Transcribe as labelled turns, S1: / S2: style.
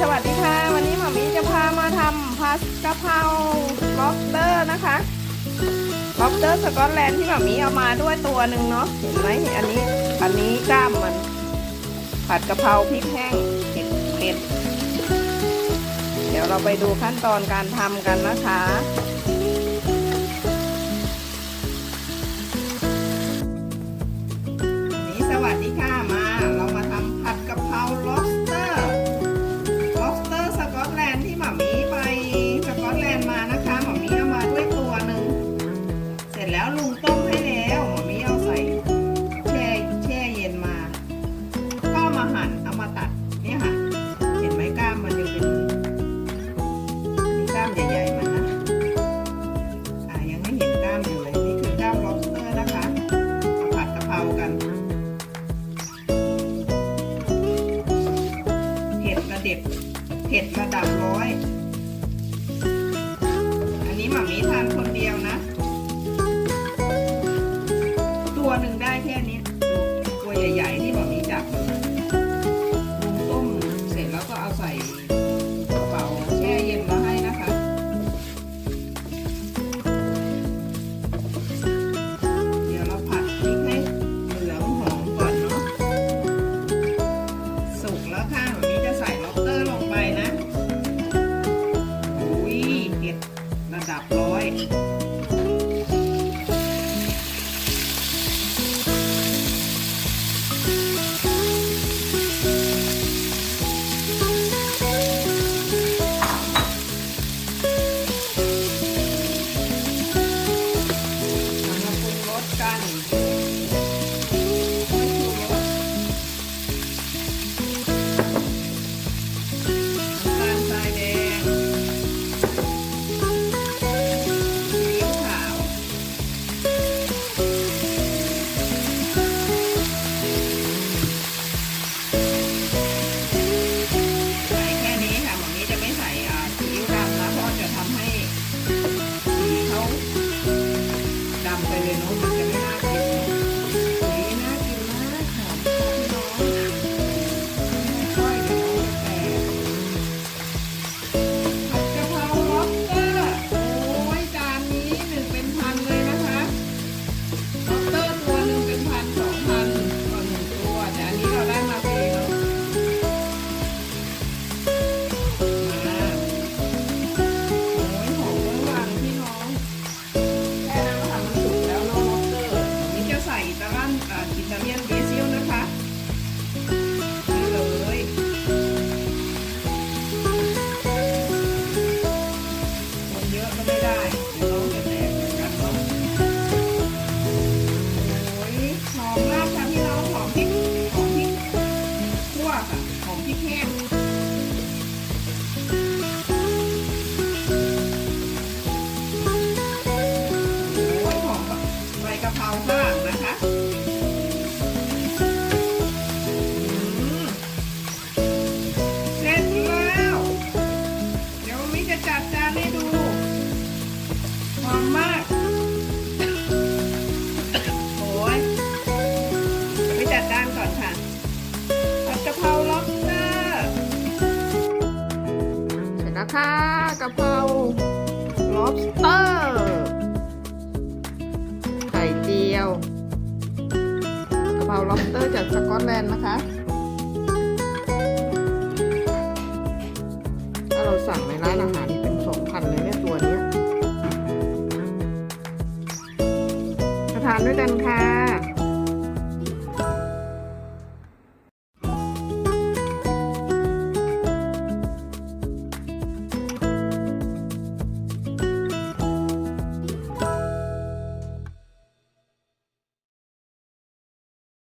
S1: สวัสดีค่ะ วันนี้หมอมีจะพามาทำผัดกะเพราล็อบเตอร์นะคะล็อบเตอร์สกอตแลนด์ที่หมอมีเอามาด้วยตัวหนึ่งเนาะเห็นไหมอันนี้อันนี้กล้ามมัน ผัดกะเพราพริกแห้งเผ็ดเผ็ดเดี๋ยวเราไปดูขั้นตอนการทำกันนะคะ ต้มให้แล้วหมามีเอาใส่แช่แช่เย็นมาก็มาหั่นเอามาตัดเนี่ยค่ะ เห็นไหมกล้ามมันยังเป็นนี่กล้ามใหญ่ๆมันนะอ่ายังไม่เห็นกล้ามอยู่เลยนี่คือกล้าม lobster นะคะมาผัดกะเพรากันเผ็ดระเด็บเผ็ดระดับร้อย อันนี้หมามีท หอมมากโอ้ยเดี๋ยวไปจัดจานก่อนค่ะผัดกะเพราล็อบสเตอร์เสร็จแล้วค่ะกะเพราล็อบสเตอร์ไข่เจียวกะเพราล็อบสเตอร์จากสกอตแลนด์นะคะถ้าเราสั่งในร้านอาหารนี่เป็นสองพันเลย ด้วยกันค่ะ